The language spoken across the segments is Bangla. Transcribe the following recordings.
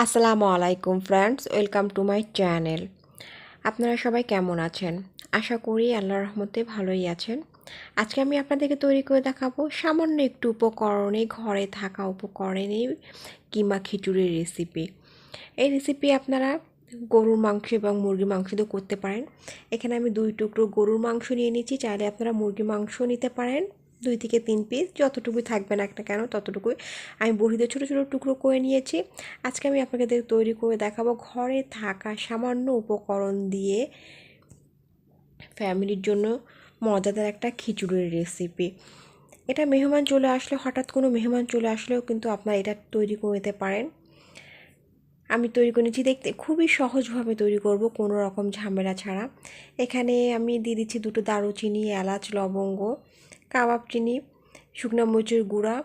আসসালামু আলাইকুম friends, welcome to my channel. আপনারা সবাই কেমন আছেন? আশা করি আল্লাহ রহমতে ভালোই আছেন। আজকে আমি আপনাদেরকে তৈরি করে দেখাবো সামান্য একটু উপকরণে, ঘরে থাকা উপকরণেই কিমা খিচুড়ির রেসিপি এই রেসিপি আপনারা গরুর মাংস এবং মুরগির মাংস দিয়েও করতে পারেন। এখানে আমি দুই টুকরো গরুর মাংস নিয়ে নিচ্ছি, চাইলে আপনারা মুরগির মাংস নিতে পারেন। দুই থেকে তিন পিস যতটুকুই থাকবে না একটা কেন, ততটুকুই আমি বড়িতে ছোটো ছোটো টুকরো করে নিয়েছি। আজকে আমি আপনাদের তৈরি করে দেখাবো ঘরে থাকা সামান্য উপকরণ দিয়ে ফ্যামিলির জন্য মজাদার একটা খিচুড়ির রেসিপি এটা মেহমান চলে আসলে, হঠাৎ কোনো মেহমান চলে আসলেও কিন্তু আপনারা এটা তৈরি করে পারেন। আমি তৈরি করে নিচ্ছি, দেখতে খুবই সহজভাবে তৈরি করব, কোনো রকম ঝামেলা ছাড়া। এখানে আমি দিয়ে দিচ্ছি দুটো দারুচিনি, এলাচ, লবঙ্গ। কাবাব চিনি, শুকনো মরিচের গুঁড়া,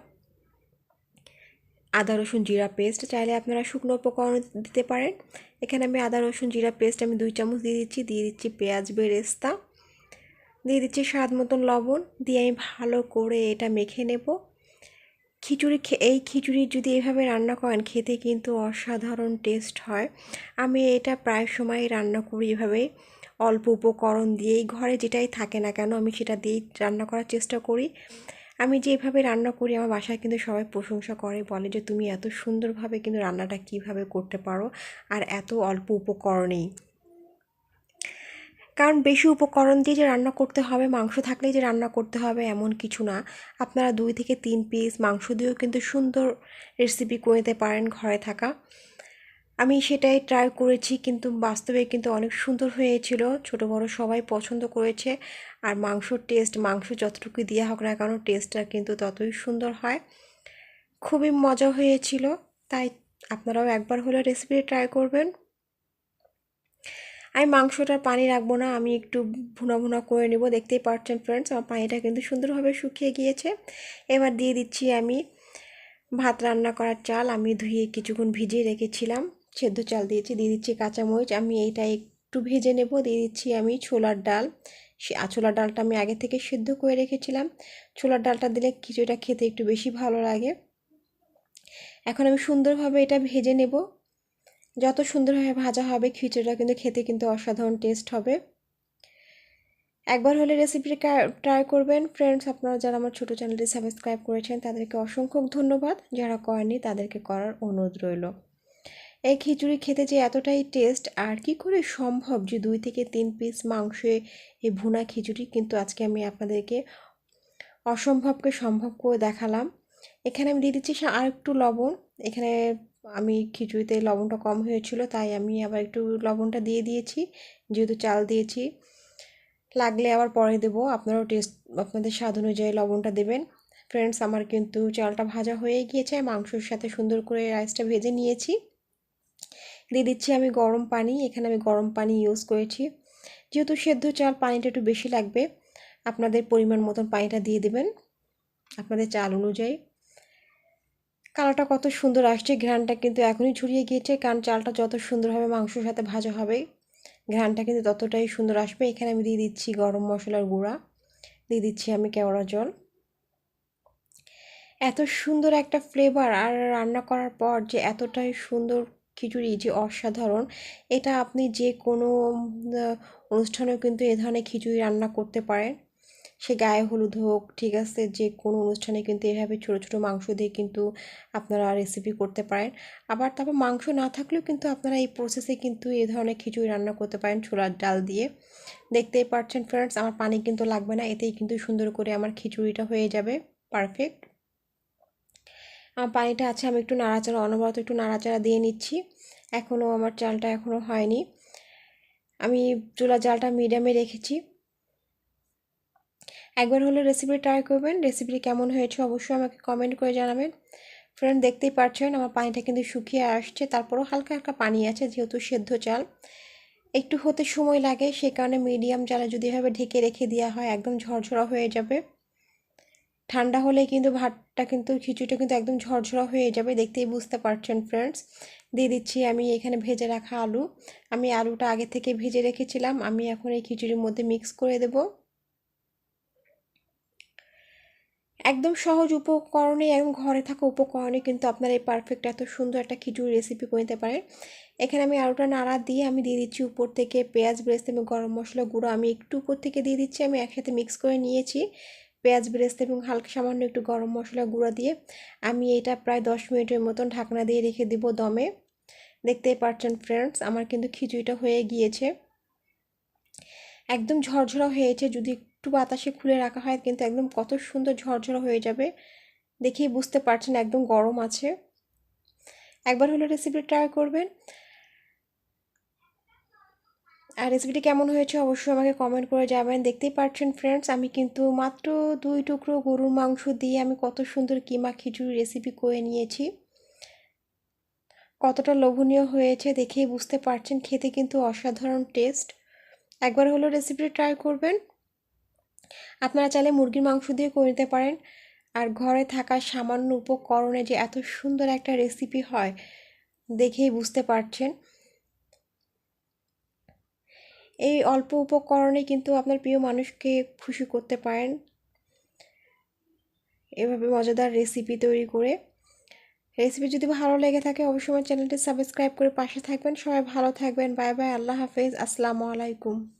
আদা, রসুন, জিরা পেস্ট। চাইলে আপনারা শুকনো উপকরণ দিতে পারেন। এখানে আমি আদা, রসুন, জিরা পেস্ট আমি দুই চামচ দিয়ে দিচ্ছি। দিয়ে দিচ্ছি পেঁয়াজ বেরেস্তা। দিয়ে দিচ্ছি স্বাদ মতন লবণ। দিয়ে আমি ভালো করে এটা মেখে নেব। খিচুড়ি এই খিচুড়ি যদি এভাবে রান্না করেন, খেতে কিন্তু অসাধারণ টেস্ট হয়। আমি এটা প্রায় সময় রান্না করি এভাবেই। অল্প উপকরণ দিয়েই ঘরে যেটাই থাকে না কেন আমি সেটা দিয়েই রান্না করার চেষ্টা করি। আমি যেভাবে রান্না করি আমার বাসায় কিন্তু সবাই প্রশংসা করে, বলে যে তুমি এত সুন্দরভাবে কিন্তু রান্নাটা কীভাবে করতে পারো আর এত অল্প উপকরণেই। কারণ বেশি উপকরণ দিয়ে যে রান্না করতে হবে, মাংস থাকলেই যে রান্না করতে হবে এমন কিছু না। আপনারা দুই থেকে তিন পিস মাংস দিয়েও কিন্তু সুন্দর রেসিপি করে পারেন ঘরে থাকা। আমি সেটাই ট্রাই করেছি, কিন্তু বাস্তবে কিন্তু অনেক সুন্দর হয়েছিল। ছোট, বড় সবাই পছন্দ করেছে। আর মাংসর টেস্ট মাংস যতটুকু দেওয়া হোক না কেন টেস্টটা কিন্তু ততই সুন্দর হয়। খুবই মজা হয়েছিল, তাই আপনারাও একবার হলে রেসিপি ট্রাই করবেন। আমি মাংসটার পানি রাখব না, আমি একটু ভুনা ভুনা করে নেব। দেখতেই পাচ্ছেন ফ্রেন্ডস আমার পানিটা কিন্তু সুন্দরভাবে শুকিয়ে গিয়েছে। এবার দিয়ে দিচ্ছি আমি ভাত রান্না করার চাল, আমি ধুয়ে কিছুক্ষণ ভিজিয়ে রেখেছিলাম। সেদ্ধ চাল দিয়েছি, দিয়ে দিচ্ছি কাঁচামরিচ। আমি এইটা একটু ভেজে নেব, দিয়ে দিচ্ছি আমি ছোলার ডাল। সে ছোলার ডালটা আমি আগে থেকে সিদ্ধ করে রেখেছিলাম। ছোলার ডালটা দিলে খিচুড়িটা খেতে একটু বেশি ভালো লাগে। এখন আমি সুন্দরভাবে এটা ভেজে নেব। যত সুন্দরভাবে ভাজা হবে, খিচুড়িটা কিন্তু খেতে কিন্তু অসাধারণ টেস্ট হবে। একবার হলে রেসিপিটা ট্রাই করবেন। ফ্রেন্ডস আপনারা যারা আমার ছোটো চ্যানেলটি সাবস্ক্রাইব করেছেন, তাদেরকে অসংখ্য ধন্যবাদ। যারা করেনি তাদেরকে করার অনুরোধ রইল। এই খিচুড়ি খেতে যে এতটাই টেস্ট আর কি করে সম্ভব যে দুই থেকে তিন পিস মাংসে এই ভুনা খিচুড়ি কিন্তু আজকে আমি আপনাদেরকে অসম্ভবকে সম্ভব করে দেখালাম। এখানে আমি দিয়ে দিচ্ছি আর একটু লবণ। এখানে আমি খিচুড়িতে লবণটা কম হয়েছিল, তাই আমি আবার একটু লবণটা দিয়ে দিয়েছি, যেহেতু চাল দিয়েছি। লাগলে আবার পরে দেবো, আপনারাও টেস্ট আপনাদের স্বাদ অনুযায়ী লবণটা দেবেন। ফ্রেন্ডস আমার কিন্তু চালটা ভাজা হয়ে গিয়েছে, মাংসর সাথে সুন্দর করে রাইসটা ভেজে নিয়েছি। দিয়ে দিচ্ছি আমি গরম পানি। এখানে আমি গরম পানি ইউজ করেছি। যেহেতু সেদ্ধ চাল পানিটা একটু বেশি লাগবে, আপনাদের পরিমাণ মতন পানিটা দিয়ে দেবেন আপনাদের চাল অনুযায়ী। কালারটা কত সুন্দর আসছে ঘ্রানটা কিন্তু এখনই ছড়িয়ে গিয়েছে, কারণ চালটা যত সুন্দরভাবে মাংসর সাথে ভাজা হবে ঘ্রানটা কিন্তু ততটাই সুন্দর আসবে। এখানে আমি দিয়ে দিচ্ছি গরম মশলার গুঁড়া, দিয়ে দিচ্ছি আমি কেওড়া জল। এত সুন্দর একটা ফ্লেভার আর রান্না করার পর যে এতটাই সুন্দর খিচুড়ি যে অসাধারণ, এটা আপনি যে কোনো অনুষ্ঠানেও কিন্তু এ ধরনের খিচুড়ি রান্না করতে পারেন। সে গায়ে হলুদ হোক, ঠিক আছে যে কোনো অনুষ্ঠানে কিন্তু এভাবে ছোটো ছোটো মাংস দিয়ে কিন্তু আপনারা রেসিপি করতে পারেন। আবার তারপর মাংস না থাকলেও কিন্তু আপনারা এই প্রসেসে কিন্তু এ ধরনের খিচুড়ি রান্না করতে পারেন ছোলার ডাল দিয়ে। দেখতেই পারছেন ফ্রেন্ডস আমার পানি কিন্তু লাগবে না, এতেই কিন্তু সুন্দর করে আমার খিচুড়িটা হয়ে যাবে। পারফেক্ট পানিটা আছে, আমি একটু নাড়াচাড়া, অনবরত একটু নাড়াচাড়া দিয়ে নিচ্ছি। এখনও আমার চালটা এখনও হয়নি। আমি চুলা জালটা মিডিয়ামে রেখেছি। একবার হলে রেসিপি ট্রাই করবেন। রেসিপিটি কেমন হয়েছে অবশ্যই আমাকে কমেন্ট করে জানাবেন। ফ্রেন্ড দেখতেই পারছেন আমার পানিটা কিন্তু শুকিয়ে আসছে। তারপরও হালকা হালকা পানি আছে, যেহেতু সেদ্ধ চাল। একটু হতে সময় লাগে, সে কারণে মিডিয়াম চালে যদি এভাবে ঢেকে রেখে দেওয়া হয়, একদম ঝরঝরা হয়ে যাবে। ঠান্ডা হলে কিন্তু ভাতটা কিন্তু, খিচুড়িটা কিন্তু একদম ঝরঝরা হয়ে যাবে, দেখতেই বুঝতে পারছেন ফ্রেন্ডস দিয়ে দিচ্ছি আমি এখানে ভেজে রাখা আলু। আমি আলুটা আগে থেকে ভেজে রেখেছিলাম, আমি এখন এই খিচুড়ির মধ্যে মিক্স করে দেব। একদম সহজ উপকরণে এবং ঘরে থাকা উপকরণে কিন্তু আপনার এই পারফেক্ট এত সুন্দর একটা খিচুড়ি রেসিপি করে নিতে পারেন। এখানে আমি আলুটা নাড়া দিয়ে আমি দিয়ে দিচ্ছি উপর থেকে পেঁয়াজ, বেরেস্তা এবং গরম মশলা গুঁড়ো। আমি একটু উপর থেকে দিয়ে দিচ্ছি, আমি একসাথে মিক্স করে নিয়েছি। পেঁয়াজ, বেরেস্তা এবং হালকা সামান্য একটু গরম মশলা গুঁড়ো দিয়ে আমি এটা প্রায় দশ মিনিটের মতন ঢাকনা দিয়ে রেখে দিব দমে। দেখতেই পাচ্ছেন ফ্রেন্ডস আমার কিন্তু খিচুড়িটা হয়ে গিয়েছে। একদম ঝরঝরা হয়েছে, যদি একটু বাতাসে খুলে রাখা হয় কিন্তু একদম কত সুন্দর ঝরঝরা হয়ে যাবে। দেখেই বুঝতে পারছেন একদম গরম আছে। একবার হলো রেসিপি ট্রাই করবেন। আর রেসিপিটি কেমন হয়েছে অবশ্যই আমাকে কমেন্ট করে যাবেন দেখতেই পাচ্ছেন ফ্রেন্ডস আমি কিন্তু মাত্র দুই টুকরো গরুর মাংস দিয়ে আমি কত সুন্দর কিমা খিচুড়ি রেসিপি করে নিয়েছি। কতটা লোভনীয় হয়েছে দেখেই বুঝতে পারছেন, খেতে কিন্তু অসাধারণ টেস্ট একবার হলো রেসিপিটি ট্রাই করবেন। আপনারা চাইলে মুরগির মাংস দিয়ে করে নিতে পারেন। আর ঘরে থাকা সামান্য উপকরণে যে এত সুন্দর একটা রেসিপি হয়, দেখেই বুঝতে পারছেন। এই অল্প উপকরণে কিন্তু আপনার প্রিয় মানুষকে খুশি করতে পারেন। এভাবে মজাদার রেসিপি তৈরি করে। রেসিপি যদি ভালো লেগে থাকে, অবশ্যই আমার চ্যানেলটি সাবস্ক্রাইব করে পাশে থাকবেন। সবাই ভালো থাকবেন। Bye bye. আল্লাহ হাফেজ। আসসালামু আলাইকুম।